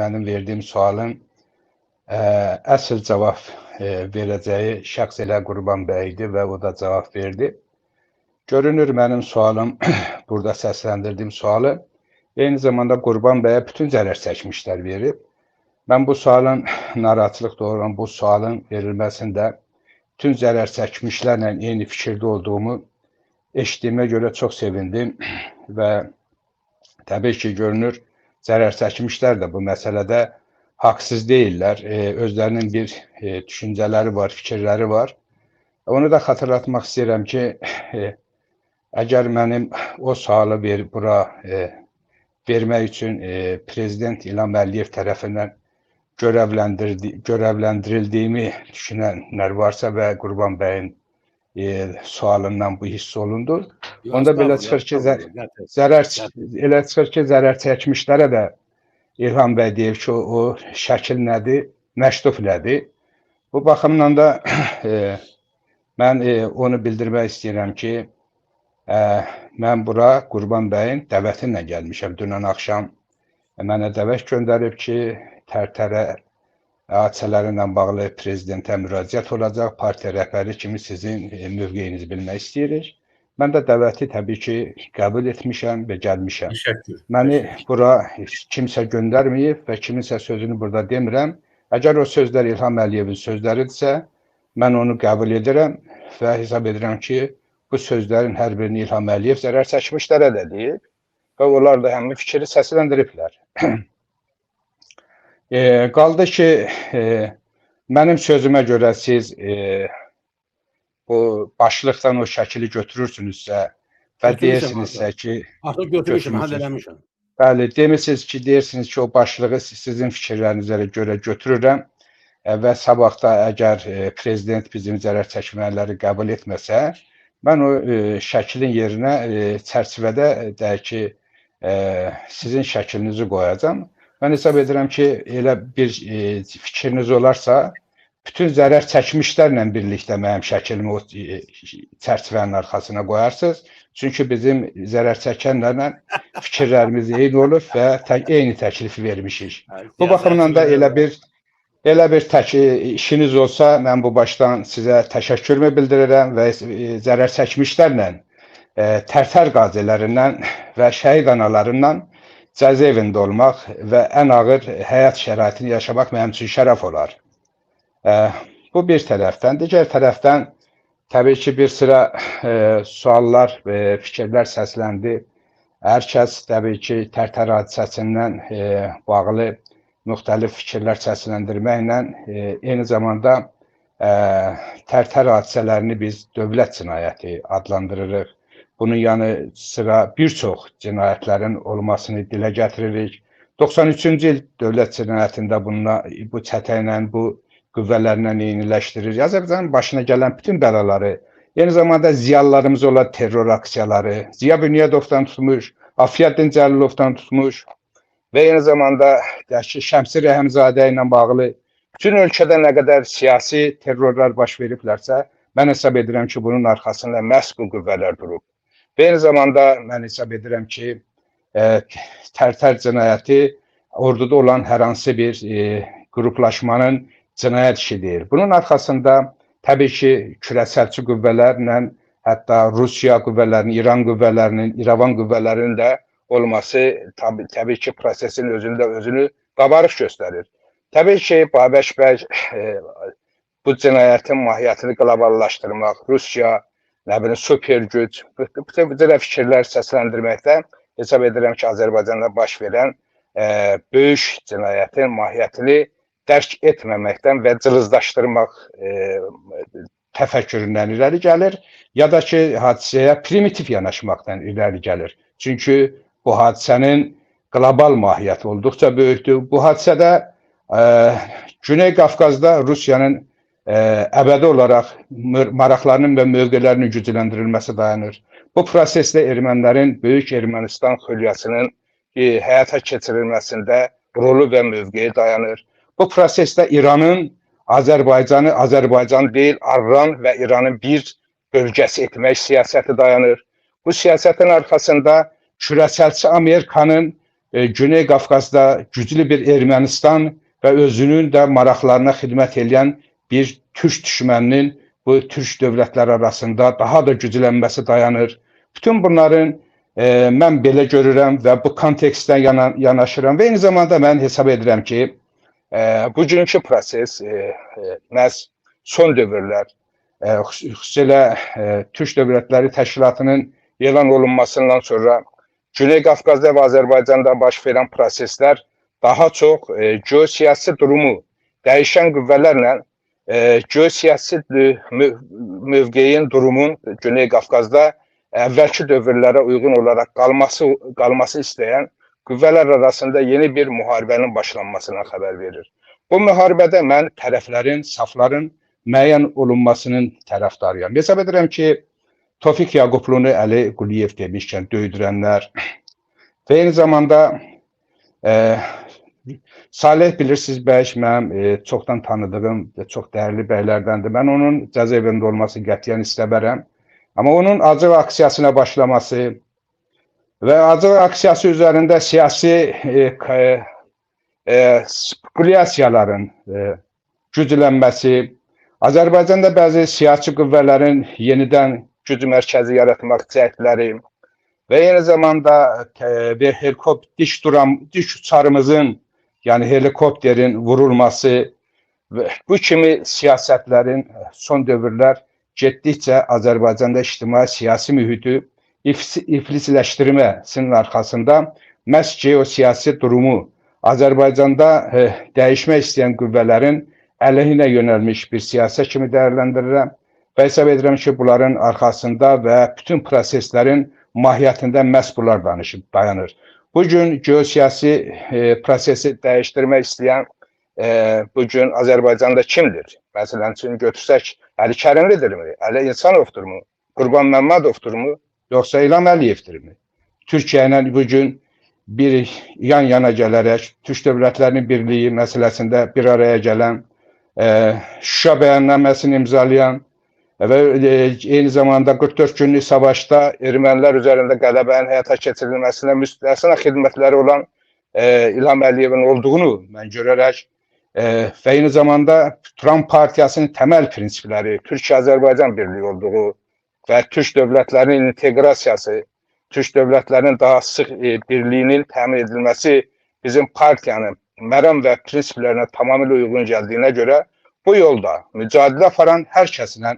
mənim verdiyim sualın ə, əsl cavab ə, verəcəyi şəxs elə Qurban bəy idi və o da cavab verdi. Görünür mənim sualım, burada səsləndirdiyim sualı eyni zamanda Qurban bəyə bütün zərər çəkmişlər verib. Mən bu sualın narahatçılıq doğuran bu sualın verilməsində bütün zərər çəkmişlərlə eyni fikirdə olduğumu eşitdiyimə görə çox sevindim və təbii ki, görünür zərər çəkmişlər də bu məsələdə haqsız deyillər. E, özlərinin bir e, düşüncələri var, fikirləri var. Onu da xatırlatmaq istəyirəm ki, e, əgər mənim o sualı ver, bura e, vermək üçün e, prezident İlham Əliyev tərəfindən görevlendirdi, görevlendirildiyimi düşünənlər varsa və Qurban bəyin e, sualından bu hiss olundu. Onda belə çıxır ki, zə- estağfurullah, qəti. zərər elə çıxır ki, zərər çəkmişlərə də İlham bəy deyir ki, o, o şəkil nədir, məktub nədir? Bu baxımdan da e, mən e, onu bildirmək istəyirəm ki, e, mən bura Qurban bəyin dəvəti ilə gəlmişəm. Dünən axşam mənə dəvət göndərib ki, Tərtərə hadisələri ilə bağlı prezidentə müraciət olacaq. Partiya rəhbəri kimi sizin e, mövqeyinizi bilmək istəyirik. Mən də dəvəti təbii ki, qəbul etmişəm və gəlmişəm. Təşəkkür. Məni təşəkkür. bura kimsə göndərməyib və kiminsə sözünü burada demirəm. Əgər o sözlər İlham Əliyevin sözləridirsə, mən onu qəbul edirəm və hesab edirəm ki, bu sözlərin hər birini İlham Əliyev zərər çəkmişlərə də deyib və onlar da həmin fikri səsləndiriblər. e, qaldı ki, e, mənim sözümə görə siz e, bu başlıqdan o şəkili götürürsünüzsə və deyirsinizsə ki, Artıq götürmüşəm, həll eləmişəm. Bəli, demirsiniz ki, deyirsiniz ki, o başlığı siz- sizin fikirlərinizə görə götürürəm e, və sabahda əgər e, prezident bizim zərər çəkmələri qəbul etməsə, mən o e, şəklin yerinə çərçivədə deyək ki, sizin şəklinizi qoyacağam. Mən hesab edirəm ki, elə bir fikriniz olarsa, bütün zərər çəkmişlərlə birlikdə mənim şəklimi o e, çərçivənin arxasına qoyarsınız. Çünki bizim zərər çəkənlərlə fikirlərimiz eyni olur və tə, eyni təklifi vermişik. Bu baxımdan da elə bir elə bir tək işiniz olsa, mən bu başdan sizə təşəkkürümü bildirirəm və e, zərər çəkmişlərlə e, tərtər qazilərindən və şəhid analarından cəza evində olmaq və ən ağır həyat şəraitini yaşamaq mənim üçün şərəf olar. Bu bir tərəfdən, digər tərəfdən təbii ki, bir sıra e, suallar, e, fikirlər səsləndi. Hər kəs təbii ki, Tərtər hadisəsindən e, bağlı müxtəlif fikirlər səsləndirməklə e, eyni zamanda e, Tərtər hadisələrini biz dövlət cinayəti adlandırırıq. Bunun yanı sıra bir çox cinayətlərin olmasını dilə gətiririk. 93-cü il dövlət cinayətində bununla bu çətəylə bu qüvvələrlə eyniləşdirir. Azərbaycanın başına gələn bütün bəlaları, eyni zamanda ziyalılarımız olan terror aksiyaları, Ziya Bünyadovdan tutmuş, Afiyəddin Cəlilovdan tutmuş və eyni zamanda ki, Şəmsi Rəhimzadə ilə bağlı bütün ölkədə nə qədər siyasi terrorlar baş veriblərsə, mən hesab edirəm ki, bunun arxasında məhz bu qüvvələr durub. Və eyni zamanda mən hesab edirəm ki, e, tərtər cinayəti orduda olan hər hansı bir e, qruplaşmanın cinayət işi deyil. Bunun arxasında təbii ki, kürəsəlçi qüvvələrlə, hətta Rusiya qüvvələrinin, İran qüvvələrinin, İrəvan qüvvələrinin də olması təbii, təbii ki, prosesin özündə özünü qabarıq göstərir. Təbii ki, Babək bəy e, bu cinayətin mahiyyətini qloballaşdırmaq, Rusiya, nə bilim, super güc, bu bu- cürə fikirlər səsləndirməkdə hesab edirəm ki, Azərbaycanda baş verən e, böyük cinayətin mahiyyətini dərk etməməkdən və cılızlaşdırmaq e, təfəkküründən irəli gəlir, ya da ki, hadisəyə primitiv yanaşmaqdan irəli gəlir. Çünki bu hadisənin qlobal mahiyyəti olduqca böyükdür. Bu hadisədə e, Güney Qafqazda Rusiyanın e, əbədi olaraq maraqlarının və mövqelərinin gücləndirilməsi dayanır. Bu prosesdə ermənilərin Böyük Ermənistan xülyasının e, həyata keçirilməsində rolu və mövqeyi dayanır. Bu prosesdə İranın Azərbaycanı Azərbaycan deyil, Arran və İranın bir bölgəsi etmək siyasəti dayanır. Bu siyasətin arxasında kürəsəlçi Amerikanın e, Güney Qafqazda güclü bir Ermənistan və özünün də maraqlarına xidmət edən bir türk düşməninin bu türk dövlətləri arasında daha da güclənməsi dayanır. Bütün bunların e, mən belə görürəm və bu kontekstdən yana, yanaşıram və eyni zamanda mən hesab edirəm ki, bugünkü proses e, e, məhz son dövrlər, e, xüsusilə Türk Dövlətləri Təşkilatının elan olunmasından sonra Güney Qafqazda və Azərbaycanda baş verən proseslər daha çox geosiyasi durumu dəyişən qüvvələrlə geosiyasi möv mövqeyin, durumun Güney Qafqazda əvvəlki dövrlərə uyğun olaraq qalması qalması istəyən qüvvələr arasında yeni bir müharibənin başlanmasına xəbər verir. Bu müharibədə mən tərəflərin, safların müəyyən olunmasının tərəfdarıyam. Hesab edirəm ki, Tofik Yaqublunu Əli Quliyev demişkən döydürənlər və eyni zamanda e, Salih bilirsiniz bəy mənim e, çoxdan tanıdığım çox dəyərli bəylərdəndir. Mən onun cəzaevində olması qətiyyən istəmərəm. Amma onun acı aksiyasına başlaması və acı aksiyası üzərində siyasi e, e, spekulyasiyaların e, güclənməsi, Azərbaycanda bəzi siyasi qüvvələrin yenidən güc mərkəzi yaratmaq cəhdləri və eyni zamanda e, bir helikopter diş duran diş uçarımızın yəni helikopterin vurulması və bu kimi siyasətlərin son dövrlər getdikcə Azərbaycanda ictimai siyasi mühiti iflisləşdirməsinin arxasında məhz geosiyasi durumu Azərbaycanda e, dəyişmək istəyən qüvvələrin əleyhinə yönəlmiş bir siyasət kimi dəyərləndirirəm və hesab edirəm ki, bunların arxasında və bütün proseslərin mahiyyətində məhz bunlar danışıb dayanır. Bu gün geosiyasi e, prosesi dəyişdirmək istəyən e, bu gün Azərbaycanda kimdir? Məsələn üçün götürsək, Əli Kərimlidirmi? Əli İnsanovdurmu? Qurban Məmmədovdurmu? Yoxsa İlham Əliyevdirmi? Türkiyə ilə bu gün bir yan-yana gələrək Türk dövlətlərinin birliyi məsələsində bir araya gələn, e, Şuşa bəyannaməsini imzalayan, və e, eyni zamanda 44 günlük savaşda ermənilər üzərində qələbənin həyata keçirilməsinə müstəsna xidmətləri olan e, İlham Əliyevin olduğunu mən görərək e, və eyni zamanda Trump partiyasının təməl prinsipləri Türkiyə-Azərbaycan birliyi olduğu və türk dövlətlərinin inteqrasiyası, türk dövlətlərinin daha sıx e, birliyinin təmin edilməsi bizim partiyanın mərəm və prinsiplərinə tamamilə uyğun gəldiyinə görə bu yolda mücadilə aparan hər kəslə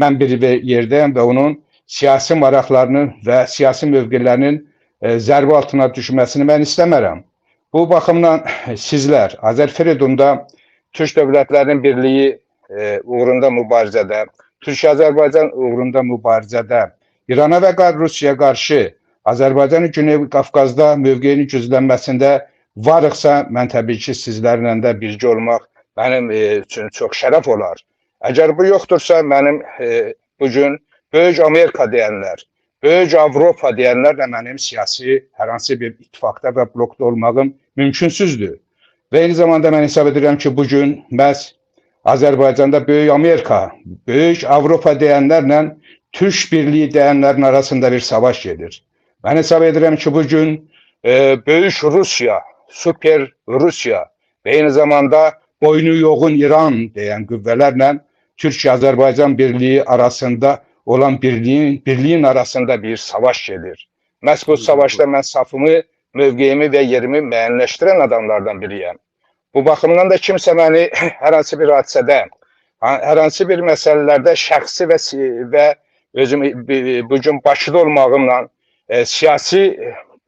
mən bir yerdəyəm və onun siyasi maraqlarının və siyasi mövqelərinin e, zərbə altına düşməsini mən istəmərəm. Bu baxımdan sizlər Azərfredunda Türk dövlətlərinin birliyi e, uğrunda mübarizədə, Türkiyə-Azərbaycan uğrunda mübarizədə, İrana və Rusiyaya qarşı Azərbaycanın Güney Qafqazda mövqeyinin güclənməsində varıqsa, mən təbii ki, sizlərlə də birgə olmaq mənim e, üçün çox şərəf olar. Əgər bu yoxdursa, mənim e, bugün böyük Amerika deyənlər, böyük Avropa deyənlər də mənim siyasi hər hansı bir ittifaqda və blokda olmağım mümkünsüzdür. Və eyni zamanda mən hesab edirəm ki, bugün məhz Azərbaycanda böyük Amerika, böyük Avropa deyənlərlə Türk birliyi deyənlərin arasında bir savaş gedir. Mən hesab edirəm ki, bugün e, böyük Rusiya, super Rusiya və eyni zamanda boynu yoğun İran deyən qüvvələrlə Türkiyə-Azərbaycan birliyi arasında olan birliyin, birliyin arasında bir savaş gedir. Məhz bu savaşda mən safımı, mövqeyimi və yerimi müəyyənləşdirən adamlardan biriyəm. Bu baxımdan da kimsə məni hər hansı bir hadisədə, hər hansı bir məsələlərdə şəxsi və və özüm bu gün başda olmağımla e, siyasi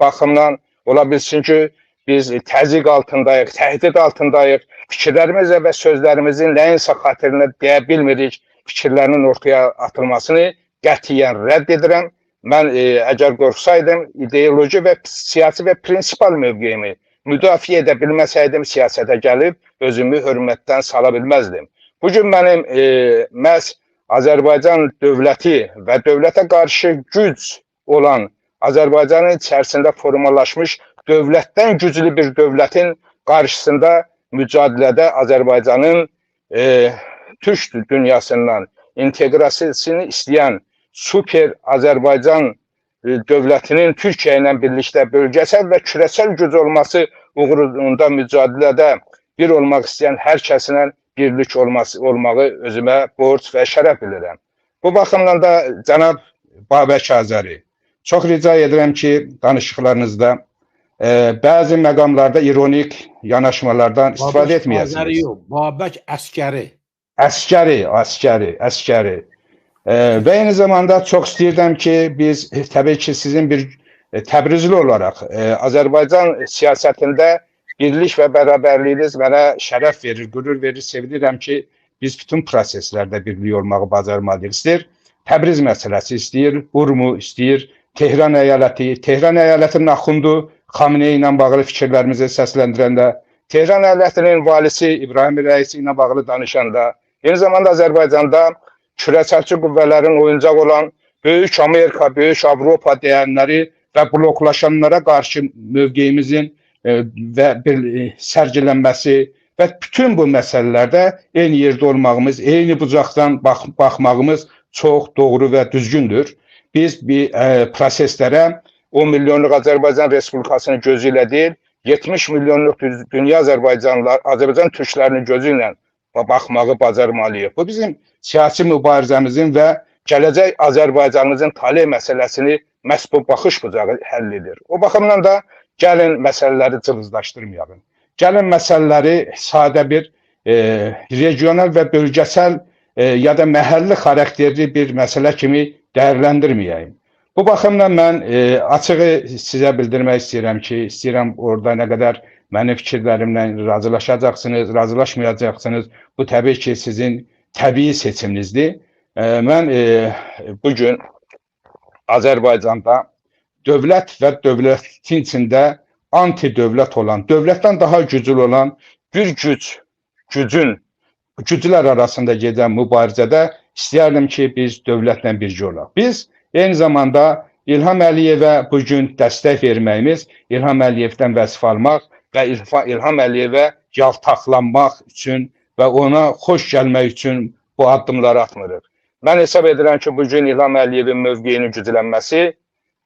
baxımdan ola bilsin ki, biz təzyiq altındayıq, təhdid altındayıq, fikirlərimizə və sözlərimizin nəyinsə xatirinə deyə bilmirik, fikirlərinin ortaya atılmasını qətiyyən rədd edirəm. Mən e, əgər qorxsaydım, ideoloji və siyasi və prinsipal mövqeyimi müdafiə edə bilməsəydim, siyasətə gəlib özümü hörmətdən sala bilməzdim. Bu gün mənim e, məhz Azərbaycan dövləti və dövlətə qarşı güc olan Azərbaycanın içərisində formalaşmış dövlətdən güclü bir dövlətin qarşısında mücadilədə Azərbaycanın e, türk dünyasından inteqrasiyasını istəyən super Azərbaycan dövlətinin Türkiyə ilə birlikdə bölgəsəl və kürəsəl güc olması uğrunda mücadilədə bir olmaq istəyən hər kəsinə birlik olması olmağı özümə borc və şərəf bilirəm. Bu baxımdan da cənab Babək Azəri çox rica edirəm ki, danışıqlarınızda e, bəzi məqamlarda ironik yanaşmalardan istifadə Azəri etməyəsiniz. yox, Babək əskəri. Əskəri, əskəri, əskəri. Və eyni zamanda çox istəyirdim ki, biz təbii ki, sizin bir e, Təbrizli olaraq e, Azərbaycan siyasətində birlik və bərabərliyiniz mənə şərəf verir, qürur verir, sevinirəm ki, biz bütün proseslərdə birlik olmağı bacarmalıyıq. İstəyir Təbriz məsələsi istəyir, Urmu istəyir, Tehran əyaləti, Tehran əyalətinin Axundu Xamenei ilə bağlı fikirlərimizi səsləndirəndə, Tehran əyalətinin valisi İbrahim rəisi ilə bağlı danışanda, eyni zamanda Azərbaycanda kürəsəlçi qüvvələrin oyuncaq olan böyük Amerika, böyük Avropa deyənləri və bloklaşanlara qarşı mövqeyimizin e, və bir e, sərgilənməsi və bütün bu məsələlərdə eyni yerdə olmağımız, eyni bucaqdan bax baxmağımız çox doğru və düzgündür. Biz bir e, proseslərə 10 milyonluq Azərbaycan Respublikasının gözü ilə deyil, 70 milyonluq dünya Azərbaycanlılar, Azərbaycan türklərinin gözü ilə baxmağı bacarmalıyıq. Bu bizim siyasi mübarizəmizin və gələcək Azərbaycanımızın taley məsələsini məhz bu baxış bucağı həll edir. O baxımdan da gəlin məsələləri cıvızlaşdırmayalım. Gəlin məsələləri sadə bir e, regional və bölgəsəl e, ya da məhəlli xarakterli bir məsələ kimi dəyərləndirməyəyim. Bu baxımdan mən e, açığı sizə bildirmək istəyirəm ki, istəyirəm orada nə qədər mənim fikirlərimlə razılaşacaqsınız, razılaşmayacaqsınız. Bu təbii ki, sizin təbii seçiminizdir. E, mən e, bu gün Azərbaycanda dövlət və dövlətin içində anti-dövlət olan, dövlətdən daha güclü olan bir güc, gücün güclər arasında gedən mübarizədə istəyərdim ki, biz dövlətlə birgə olaq. Biz eyni zamanda İlham Əliyevə bu gün dəstək verməyimiz, İlham Əliyevdən vəzifə almaq və İlha- İlham Əliyevə yaltaqlanmaq üçün və ona xoş gəlmək üçün bu addımları atmırıq. Mən hesab edirəm ki, bu gün İlham Əliyevin mövqeyinin güclənməsi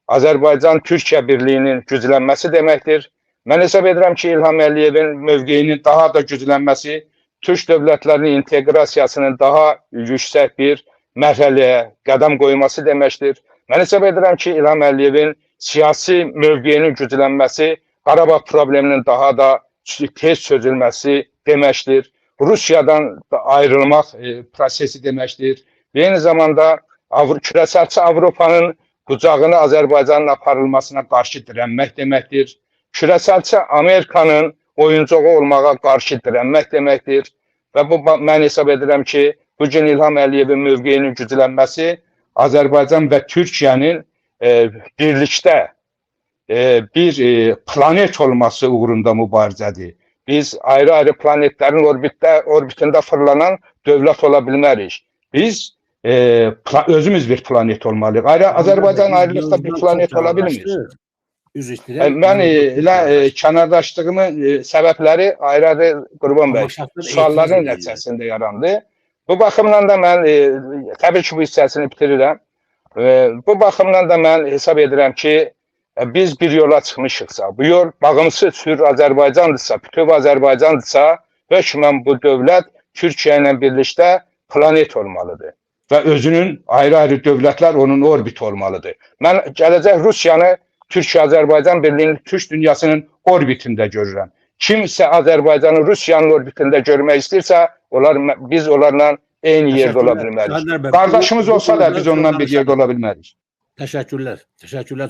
Azərbaycan-Türkiyə birliyinin güclənməsi deməkdir. Mən hesab edirəm ki, İlham Əliyevin mövqeyinin daha da güclənməsi Türk dövlətlərinin inteqrasiyasının daha yüksək bir mərhələyə qədəm qoyması deməkdir. Mən hesab edirəm ki, İlham Əliyevin siyasi mövqeyinin güclənməsi Qarabağ probleminin daha da tez çözülməsi deməkdir. Rusiyadan da ayrılmaq e, prosesi deməkdir. Və eyni zamanda Avro küresəlçi Avropanın qucağına Azərbaycanın aparılmasına qarşı dirənmək deməkdir. Küresəlçi Amerikanın oyuncağı olmağa qarşı dirənmək deməkdir. Və bu mən hesab edirəm ki, bu gün İlham Əliyevin mövqeyinin güclənməsi Azərbaycan və Türkiyənin e, birlikdə e, bir e, planet olması uğrunda mübarizədir. Biz ayrı-ayrı planetlərin orbitdə orbitində fırlanan dövlət ola bilmərik. Biz e, özümüz bir planet olmalıyıq. Ayrı Azərbaycan ayrılıqda bir planet ola bilmir. Üzr istəyirəm. Mən e, elə e, kənardaşdığımın e, səbəbləri ayrı-ayrı Qurban bəy sualların nəticəsində yarandı. Bu baxımdan da mən e, təbii ki, bu hissəsini bitirirəm. E, bu baxımdan da mən hesab edirəm ki, biz bir yola çıxmışıqsa, bu yol bağımsız sür Azərbaycandırsa, bütöv Azərbaycandırsa, hökmən bu dövlət Türkiyə ilə birlikdə planet olmalıdır və özünün ayrı-ayrı dövlətlər onun orbit olmalıdır. Mən gələcək Rusiyanı Türkiyə-Azərbaycan birliyinin Türk dünyasının orbitində görürəm. Kimsə Azərbaycanı Rusiyanın orbitində görmək istəyirsə, onlar biz onlarla eyni yerdə ola Təşəkkürlər. bilmərik. Serdar bəy, Qardaşımız bu- bu olsa da konuda biz onunla bir danışalım. yerdə ola bilmərik. Təşəkkürlər. Təşəkkürlər.